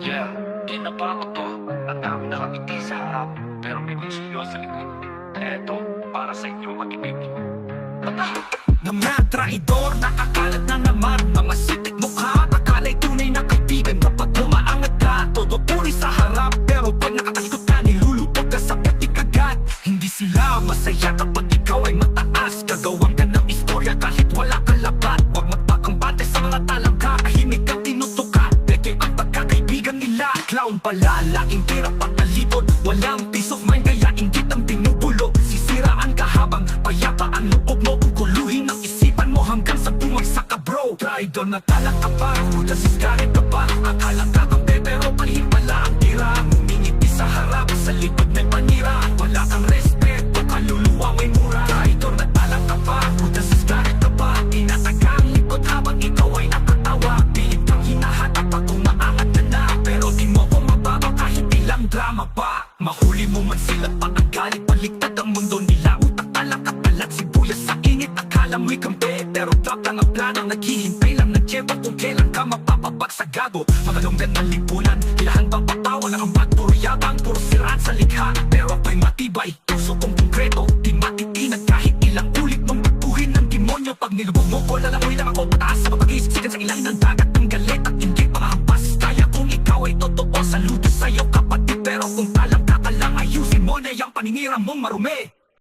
Yeah, tinapa ko to. At dami nakangiti sa harap. Pero may gusto sa likod. Eto, para sa inyo mag-ibig. Tata! Na mga traidor, nakakalat na naman. Mga sitik mukha, akala'y tunay na kaibigan. Kapag umaangat ka, todo puri sa harap pala, laking tira pagkalibot Walang peace of mind kaya inggit ang tinubulog Sisiraan ka habang payapa ang loob mo. Kukuluhin ang isipan mo hanggang sa bumagsak ka bro. Traitor na talak ka pa, hudas iskaret ka pa Akala ka kampe pero palihim pala ang tira. Ngumingiti sa harap, sa likod may panira. Wala kang respeto, kaluluwa may mura. Traitor na talak ka pa, hudas iskaret ka pa Inataga ang likod habang ikaw ay nakatawa. Pilit kang hinahanap at umaangat drama pa. Mahuli mo man sila pa ang galit Paligtad ang mundo nila. Utak alak at alat sibuyas sa init. Akala mo'y kampe Pero trap lang ang planang Naghihintay lang ng tiyempo Kung kailan ka mapapabag sa gago. Lipunan Ilahan pa patawan ang bag Puro yabang, puro siraan sa likha. Pero ako'y matibay Puso kong konkreto. Di matitinag kahit ilang ulit Mong patuhin ng demonyo. Pag nilubog mo ko Lalamoy lang ako pataas Sa pag-isip sa ilalim ng dagat. Ang galit at hindi pamahampas Kaya kung ikaw ay totoo Saludo sa'yo ka hiram mong marumi.